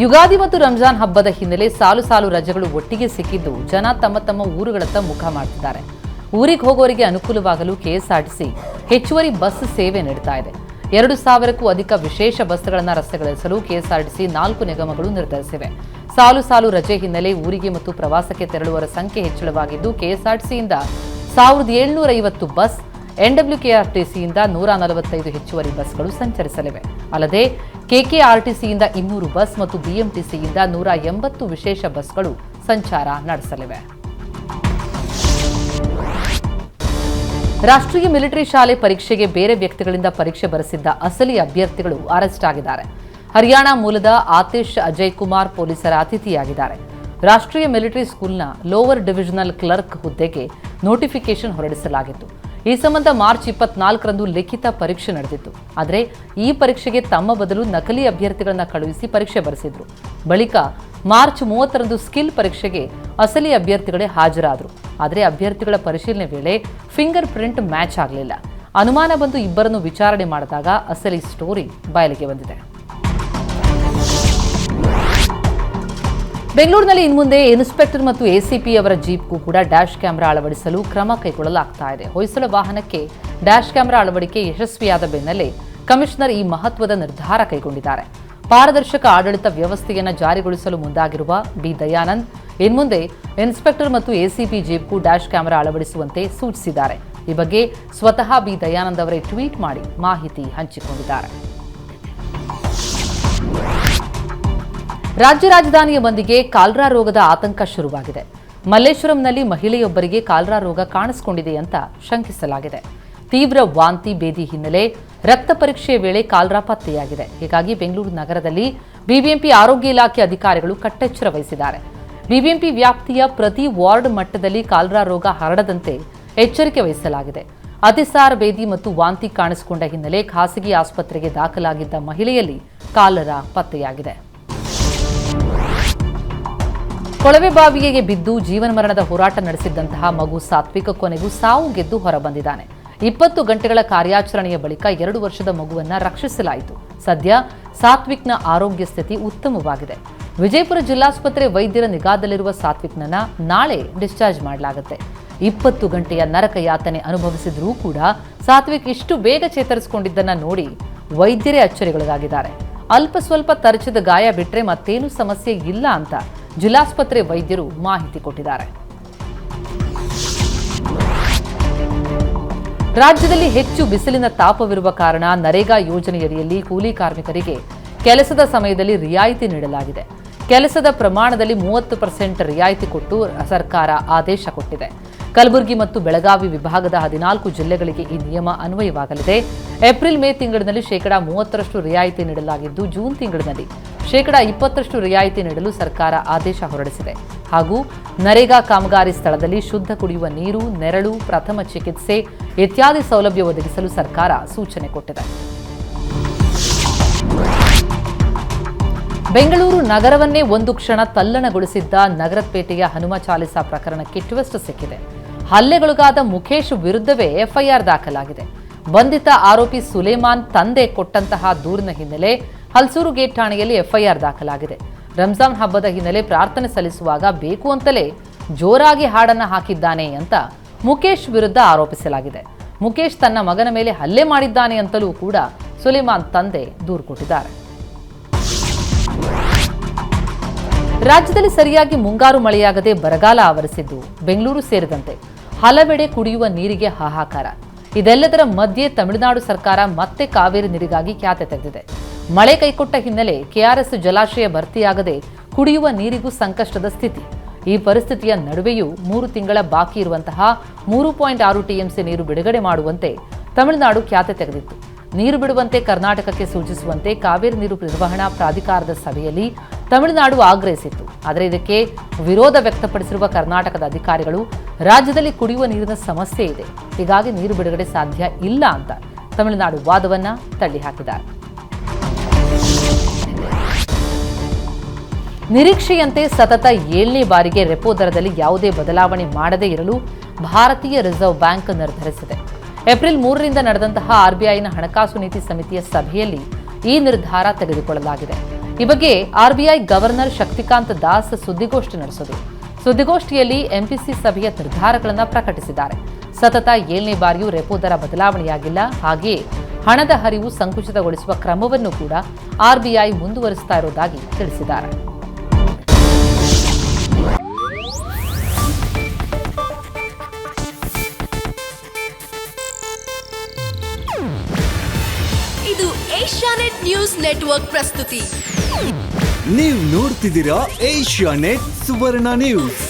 ಯುಗಾದಿ ಮತ್ತು ರಂಜಾನ್ ಹಬ್ಬದ ಹಿನ್ನೆಲೆ ಸಾಲು ಸಾಲು ರಜೆಗಳು ಒಟ್ಟಿಗೆ ಸಿಕ್ಕಿದ್ದು ಜನ ತಮ್ಮ ತಮ್ಮ ಊರುಗಳತ್ತ ಮುಖ ಮಾಡುತ್ತಿದ್ದಾರೆ ಊರಿಗೆ ಹೋಗೋರಿಗೆ ಅನುಕೂಲವಾಗಲು ಕೆಎಸ್ಆರ್ಟಿಸಿ ಹೆಚ್ಚುವರಿ ಬಸ್ ಸೇವೆ ನೀಡ್ತಾ ಇದೆ. ಎರಡು ಸಾವಿರಕ್ಕೂ ಅಧಿಕ ವಿಶೇಷ ಬಸ್ಗಳನ್ನು ರಸ್ತೆಗಳಿಸಲು ಕೆಎಸ್ಆರ್ಟಿಸಿ ನಾಲ್ಕು ನಿಗಮಗಳು ನಿರ್ಧರಿಸಿವೆ. ಸಾಲು ಸಾಲು ರಜೆ ಹಿನ್ನೆಲೆ ಊರಿಗೆ ಮತ್ತು ಪ್ರವಾಸಕ್ಕೆ ತೆರಳುವವರ ಸಂಖ್ಯೆ ಹೆಚ್ಚಳವಾಗಿದ್ದು, ಕೆಎಸ್ಆರ್ಟಿಸಿಯಿಂದ ಸಾವಿರದ ಏಳುನೂರ ಐವತ್ತು ಬಸ್ ಎನ್ಡಬ್ಲ್ಯೂಕೆಆರ್ಟಿಸಿಯಿಂದ ನೂರ ನಲವತ್ತೈದು ಹೆಚ್ಚುವರಿ ಬಸ್ಗಳು ಸಂಚರಿಸಲಿವೆ. ಅಲ್ಲದೆ ಕೆಕೆಆರ್ಟಿಸಿಯಿಂದ ಇನ್ನೂರು ಬಸ್ ಮತ್ತು ಬಿಎಂಟಿಸಿಯಿಂದ ನೂರ ಎಂಬತ್ತು ವಿಶೇಷ ಬಸ್ಗಳು ಸಂಚಾರ ನಡೆಸಲಿವೆ. ರಾಷ್ಟ್ರೀಯ ಮಿಲಿಟರಿ ಶಾಲೆ ಪರೀಕ್ಷೆಗೆ ಬೇರೆ ವ್ಯಕ್ತಿಗಳಿಂದ ಪರೀಕ್ಷೆ ಬರೆಸಿದ್ದ ಅಸಲಿ ಅಭ್ಯರ್ಥಿಗಳು ಅರೆಸ್ಟ್ ಆಗಿದ್ದಾರೆ. ಹರಿಯಾಣ ಮೂಲದ ಆತಿಶ್ ಅಜಯ್ ಕುಮಾರ್ ಪೊಲೀಸರ ಅತಿಥಿಯಾಗಿದ್ದಾರೆ. ರಾಷ್ಟ್ರೀಯ ಮಿಲಿಟರಿ ಸ್ಕೂಲ್ನ ಲೋವರ್ ಡಿವಿಷನಲ್ ಕ್ಲರ್ಕ್ ಹುದ್ದೆಗೆ ನೋಟಿಫಿಕೇಶನ್ ಹೊರಡಿಸಲಾಗಿತ್ತು. ಈ ಸಂಬಂಧ ಮಾರ್ಚ್ ಇಪ್ಪತ್ನಾಲ್ಕರಂದು ಲಿಖಿತ ಪರೀಕ್ಷೆ ನಡೆದಿತ್ತು. ಆದರೆ ಈ ಪರೀಕ್ಷೆಗೆ ತಮ್ಮ ಬದಲು ನಕಲಿ ಅಭ್ಯರ್ಥಿಗಳನ್ನು ಕಳುಹಿಸಿ ಪರೀಕ್ಷೆ ಬರೆಸಿದ್ರು. ಬಳಿಕ ಮಾರ್ಚ್ ಮೂವತ್ತರಂದು ಸ್ಕಿಲ್ ಪರೀಕ್ಷೆಗೆ ಅಸಲಿ ಅಭ್ಯರ್ಥಿಗಳೇ ಹಾಜರಾದರು. ಆದರೆ ಅಭ್ಯರ್ಥಿಗಳ ಪರಿಶೀಲನೆ ವೇಳೆ ಫಿಂಗರ್ ಪ್ರಿಂಟ್ ಮ್ಯಾಚ್ ಆಗಲಿಲ್ಲ. ಅನುಮಾನ ಬಂದು ಇಬ್ಬರನ್ನು ವಿಚಾರಣೆ ಮಾಡಿದಾಗ ಅಸಲಿ ಸ್ಟೋರಿ ಬಯಲಿಗೆ ಬಂದಿದೆ. ಬೆಂಗಳೂರಿನಲ್ಲಿ ಇನ್ಮುಂದೆ ಇನ್ಸ್ಪೆಕ್ಟರ್ ಮತ್ತು ಎಸಿಪಿ ಅವರ ಜೀಪ್ಗೂ ಕೂಡ ಡ್ಯಾಶ್ ಕ್ಯಾಮೆರಾ ಅಳವಡಿಸಲು ಕ್ರಮ ಕೈಗೊಳ್ಳಲಾಗ್ತಾ ಇದೆ. ಹೊಯ್ಸಳ ವಾಹನಕ್ಕೆ ಡ್ಯಾಶ್ ಕ್ಯಾಮೆರಾ ಅಳವಡಿಕೆ ಯಶಸ್ವಿಯಾದ ಬೆನ್ನಲ್ಲೇ ಕಮಿಷನರ್ ಈ ಮಹತ್ವದ ನಿರ್ಧಾರ ಕೈಗೊಂಡಿದ್ದಾರೆ. ಪಾರದರ್ಶಕ ಆಡಳಿತ ವ್ಯವಸ್ಥೆಯನ್ನು ಜಾರಿಗೊಳಿಸಲು ಮುಂದಾಗಿರುವ ಬಿ ದಯಾನಂದ್ ಇನ್ಮುಂದೆ ಇನ್ಸ್ಪೆಕ್ಟರ್ ಮತ್ತು ಎಸಿಪಿ ಜೀಪ್ಗೂ ಡ್ಯಾಶ್ ಕ್ಯಾಮೆರಾ ಅಳವಡಿಸುವಂತೆ ಸೂಚಿಸಿದ್ದಾರೆ. ಈ ಬಗ್ಗೆ ಸ್ವತಃ ಬಿ ದಯಾನಂದ್ ಅವರೇ ಟ್ವೀಟ್ ಮಾಡಿ ಮಾಹಿತಿ ಹಂಚಿಕೊಂಡಿದ್ದಾರೆ. ರಾಜ್ಯ ರಾಜಧಾನಿಯ ಮಂದಿಗೆ ಕಾಲ್ರಾ ರೋಗದ ಆತಂಕ ಶುರುವಾಗಿದೆ. ಮಲ್ಲೇಶ್ವರಂನಲ್ಲಿ ಮಹಿಳೆಯೊಬ್ಬರಿಗೆ ಕಾಲ್ರಾ ರೋಗ ಕಾಣಿಸಿಕೊಂಡಿದೆ ಅಂತ ಶಂಕಿಸಲಾಗಿದೆ. ತೀವ್ರ ವಾಂತಿ ಬೇದಿ ಹಿನ್ನೆಲೆ ರಕ್ತ ಪರೀಕ್ಷೆಯ ವೇಳೆ ಕಾಲ್ರಾ ಪತ್ತೆಯಾಗಿದೆ. ಹೀಗಾಗಿ ಬೆಂಗಳೂರು ನಗರದಲ್ಲಿ ಬಿಬಿಎಂಪಿ ಆರೋಗ್ಯ ಇಲಾಖೆ ಅಧಿಕಾರಿಗಳು ಕಟ್ಟೆಚ್ಚರ ವಹಿಸಿದ್ದಾರೆ. ಬಿಬಿಎಂಪಿ ವ್ಯಾಪ್ತಿಯ ಪ್ರತಿ ವಾರ್ಡ್ ಮಟ್ಟದಲ್ಲಿ ಕಾಲ್ರಾ ರೋಗ ಹರಡದಂತೆ ಎಚ್ಚರಿಕೆ ವಹಿಸಲಾಗಿದೆ. ಅತಿಸಾರ ಬೇದಿ ಮತ್ತು ವಾಂತಿ ಕಾಣಿಸಿಕೊಂಡ ಹಿನ್ನೆಲೆ ಖಾಸಗಿ ಆಸ್ಪತ್ರೆಗೆ ದಾಖಲಾಗಿದ್ದ ಮಹಿಳೆಯಲ್ಲಿ ಕಾಲರ ಪತ್ತೆಯಾಗಿದೆ. ಕೊಳವೆ ಬಾವಿಗೆ ಬಿದ್ದು ಜೀವನ ಮರಣದ ಹೋರಾಟ ನಡೆಸಿದ್ದಂತಹ ಮಗು ಸಾತ್ವಿಕ ಕೊನೆಗೂ ಸಾವು ಗೆದ್ದು ಹೊರಬಂದಿದ್ದಾನೆ. ಇಪ್ಪತ್ತು ಗಂಟೆಗಳ ಕಾರ್ಯಾಚರಣೆಯ ಬಳಿಕ ಎರಡು ವರ್ಷದ ಮಗುವನ್ನ ರಕ್ಷಿಸಲಾಯಿತು. ಸದ್ಯ ಸಾತ್ವಿಕ್ನ ಆರೋಗ್ಯ ಸ್ಥಿತಿ ಉತ್ತಮವಾಗಿದೆ. ವಿಜಯಪುರ ಜಿಲ್ಲಾಸ್ಪತ್ರೆ ವೈದ್ಯರ ನಿಗಾದಲ್ಲಿರುವ ಸಾತ್ವಿಕ್ನನ್ನ ನಾಳೆ ಡಿಸ್ಚಾರ್ಜ್ ಮಾಡಲಾಗುತ್ತೆ. ಇಪ್ಪತ್ತು ಗಂಟೆಯ ನರಕ ಯಾತನೆ ಅನುಭವಿಸಿದ್ರೂ ಕೂಡ ಸಾತ್ವಿಕ್ ಇಷ್ಟು ಬೇಗ ಚೇತರಿಸಿಕೊಂಡಿದ್ದನ್ನ ನೋಡಿ ವೈದ್ಯರೇ ಅಚ್ಚರಿಗೊಳಗಾಗಿದ್ದಾರೆ. ಅಲ್ಪ ಸ್ವಲ್ಪ ತರಚಿದ ಗಾಯ ಬಿಟ್ರೆ ಮತ್ತೇನು ಸಮಸ್ಯೆ ಇಲ್ಲ ಅಂತ ಜಿಲ್ಲಾಸ್ಪತ್ರೆ ವೈದ್ಯರು ಮಾಹಿತಿ ಕೊಟ್ಟಿದ್ದಾರೆ. ರಾಜ್ಯದಲ್ಲಿ ಹೆಚ್ಚು ಬಿಸಿಲಿನ ತಾಪವಿರುವ ಕಾರಣ ನರೇಗಾ ಯೋಜನೆಯಡಿಯಲ್ಲಿ ಕೂಲಿ ಕಾರ್ಮಿಕರಿಗೆ ಕೆಲಸದ ಸಮಯದಲ್ಲಿ ರಿಯಾಯಿತಿ ನೀಡಲಾಗಿದೆ. ಕೆಲಸದ ಪ್ರಮಾಣದಲ್ಲಿ ಮೂವತ್ತು ಪರ್ಸೆಂಟ್ ರಿಯಾಯಿತಿ ಕೊಟ್ಟು ಸರ್ಕಾರ ಆದೇಶ ಕೊಟ್ಟಿದೆ. ಕಲಬುರಗಿ ಮತ್ತು ಬೆಳಗಾವಿ ವಿಭಾಗದ ಹದಿನಾಲ್ಕು ಜಿಲ್ಲೆಗಳಿಗೆ ಈ ನಿಯಮ ಅನ್ವಯವಾಗಲಿದೆ. ಏಪ್ರಿಲ್ ಮೇ ತಿಂಗಳಿನಲ್ಲಿ ಶೇಕಡಾ ಮೂವತ್ತರಷ್ಟು ರಿಯಾಯಿತಿ ನೀಡಲಾಗಿದ್ದು ಜೂನ್ ತಿಂಗಳಿನಲ್ಲಿ ಶೇಕಡಾ ಇಪ್ಪತ್ತರಷ್ಟು ರಿಯಾಯಿತಿ ನೀಡಲು ಸರ್ಕಾರ ಆದೇಶ ಹೊರಡಿಸಿದೆ. ಹಾಗೂ ನರೇಗಾ ಕಾಮಗಾರಿ ಸ್ಥಳದಲ್ಲಿ ಶುದ್ಧ ಕುಡಿಯುವ ನೀರು, ನೆರಳು, ಪ್ರಥಮ ಚಿಕಿತ್ಸೆ ಇತ್ಯಾದಿ ಸೌಲಭ್ಯ ಒದಗಿಸಲು ಸರ್ಕಾರ ಸೂಚನೆ ಕೊಟ್ಟಿದೆ. ಬೆಂಗಳೂರು ನಗರವನ್ನೇ ಒಂದು ಕ್ಷಣ ತಲ್ಲಣಗೊಳಿಸಿದ್ದ ನಗರಪೇಟೆಯ ಹನುಮ ಚಾಲಿಸ ಪ್ರಕರಣಕ್ಕೆ ಟ್ವಿಸ್ಟ್ ಸಿಕ್ಕಿದೆ. ಹಲ್ಲೆಗೊಳಗಾದ ಮುಖೇಶ್ ವಿರುದ್ಧವೇ ಎಫ್ಐಆರ್ ದಾಖಲಾಗಿದೆ. ಬಂಧಿತ ಆರೋಪಿ ಸುಲೇಮಾನ್ ತಂದೆ ಕೊಟ್ಟಂತಹ ದೂರಿನ ಹಿನ್ನೆಲೆ ಹಲ್ಸೂರು ಗೇಟ್ ಠಾಣೆಯಲ್ಲಿ ಎಫ್ಐಆರ್ ದಾಖಲಾಗಿದೆ. ರಂಜಾನ್ ಹಬ್ಬದ ಹಿನ್ನೆಲೆ ಪ್ರಾರ್ಥನೆ ಸಲ್ಲಿಸುವಾಗ ಬೇಕು ಅಂತಲೇ ಜೋರಾಗಿ ಹಾಡನ್ನ ಹಾಕಿದ್ದಾನೆ ಅಂತ ಮುಖೇಶ್ ವಿರುದ್ಧ ಆರೋಪಿಸಲಾಗಿದೆ. ಮುಖೇಶ್ ತನ್ನ ಮಗನ ಮೇಲೆ ಹಲ್ಲೆ ಮಾಡಿದ್ದಾನೆ ಅಂತಲೂ ಕೂಡ ಸುಲೇಮಾನ್ ತಂದೆ ದೂರು ಕೊಟ್ಟಿದ್ದಾರೆ. ರಾಜ್ಯದಲ್ಲಿ ಸರಿಯಾಗಿ ಮುಂಗಾರು ಮಳೆಯಾಗದೆ ಬರಗಾಲ ಆವರಿಸಿದ್ದು ಬೆಂಗಳೂರು ಸೇರಿದಂತೆ ಹಲವೆಡೆ ಕುಡಿಯುವ ನೀರಿಗೆ ಹಾಹಾಕಾರ. ಇದೆಲ್ಲದರ ಮಧ್ಯೆ ತಮಿಳುನಾಡು ಸರ್ಕಾರ ಮತ್ತೆ ಕಾವೇರಿ ನೀರಿಗಾಗಿ ಖ್ಯಾತೆ ತೆಗೆದಿದೆ. ಮಳೆ ಕೈಕೊಟ್ಟ ಹಿನ್ನೆಲೆ ಕೆಆರ್ಎಸ್ ಜಲಾಶಯ ಭರ್ತಿಯಾಗದೆ ಕುಡಿಯುವ ನೀರಿಗೂ ಸಂಕಷ್ಟದ ಸ್ಥಿತಿ. ಈ ಪರಿಸ್ಥಿತಿಯ ನಡುವೆಯೂ ಮೂರು ತಿಂಗಳ ಬಾಕಿ ಇರುವಂತಹ ಮೂರು ಪಾಯಿಂಟ್ ಆರು ಟಿಎಂಸಿ ನೀರು ಬಿಡುಗಡೆ ಮಾಡುವಂತೆ ತಮಿಳುನಾಡು ಖ್ಯಾತೆ ತೆಗೆದಿತ್ತು. ನೀರು ಬಿಡುವಂತೆ ಕರ್ನಾಟಕಕ್ಕೆ ಸೂಚಿಸುವಂತೆ ಕಾವೇರಿ ನೀರು ನಿರ್ವಹಣಾ ಪ್ರಾಧಿಕಾರದ ಸಭೆಯಲ್ಲಿ ತಮಿಳುನಾಡು ಆಗ್ರಹಿಸಿತ್ತು. ಆದರೆ ಇದಕ್ಕೆ ವಿರೋಧ ವ್ಯಕ್ತಪಡಿಸಿರುವ ಕರ್ನಾಟಕದ ಅಧಿಕಾರಿಗಳು, ರಾಜ್ಯದಲ್ಲಿ ಕುಡಿಯುವ ನೀರಿನ ಸಮಸ್ಯೆ ಇದೆ. ಹೀಗಾಗಿ ನೀರು ಬಿಡುಗಡೆ ಸಾಧ್ಯ ಇಲ್ಲ ಅಂತ ತಮಿಳುನಾಡು ವಾದವನ್ನು ತಳ್ಳಿಹಾಕಿದ್ದಾರೆ. ನಿರೀಕ್ಷೆಯಂತೆ ಸತತ ಏಳನೇ ಬಾರಿಗೆ ರೆಪೋ ದರದಲ್ಲಿ ಯಾವುದೇ ಬದಲಾವಣೆ ಮಾಡದೇ ಇರಲು ಭಾರತೀಯ ರಿಸರ್ವ್ ಬ್ಯಾಂಕ್ ನಿರ್ಧರಿಸಿದೆ. ಏಪ್ರಿಲ್ ಮೂರರಿಂದ ನಡೆದಂತಹ ಆರ್ಬಿಐನ ಹಣಕಾಸು ನೀತಿ ಸಮಿತಿಯ ಸಭೆಯಲ್ಲಿ ಈ ನಿರ್ಧಾರ ತೆಗೆದುಕೊಳ್ಳಲಾಗಿದೆ. ಈ ಬಗ್ಗೆ ಆರ್ಬಿಐ ಗವರ್ನರ್ ಶಕ್ತಿಕಾಂತ್ ದಾಸ್ ಸುದ್ದಿಗೋಷ್ಠಿ ನಡೆಸಿದರು ಸುದ್ದಿಗೋಷ್ಠಿಯಲ್ಲಿ ಎಂಪಿಸಿ ಸಭೆಯ ನಿರ್ಧಾರಗಳನ್ನು ಪ್ರಕಟಿಸಿದ್ದಾರೆ. ಸತತ ಏಳನೇ ಬಾರಿಯೂ ರೆಪೋ ದರ ಬದಲಾವಣೆಯಾಗಿಲ್ಲ. ಹಾಗೆಯೇ ಹಣದ ಹರಿವು ಸಂಕುಚಿತಗೊಳಿಸುವ ಕ್ರಮವನ್ನು ಕೂಡ ಆರ್ಬಿಐ ಮುಂದುವರಿಸ್ತಾ ಇರುವುದಾಗಿ ತಿಳಿಸಿದ್ದಾರೆ. ಇದು ಏಷ್ಯಾನೆಟ್ ನ್ಯೂಸ್ ನೆಟ್ವರ್ಕ್ ಪ್ರಸ್ತುತಿ. ನೀವು ನೋಡ್ತಿದ್ದೀರಾ ಏಷ್ಯಾ ನೆಟ್ ಸುವರ್ಣ ನ್ಯೂಸ್.